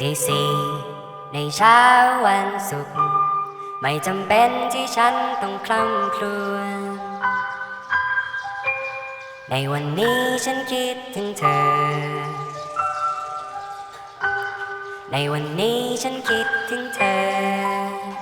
ตีสี่ในเช้าวันศุกร์ไม่จำเป็นที่ฉันต้องคล่ำครวญในวันนี้ฉันคิดถึงเธอ ในวันนี้ฉันคิดถึงเธอ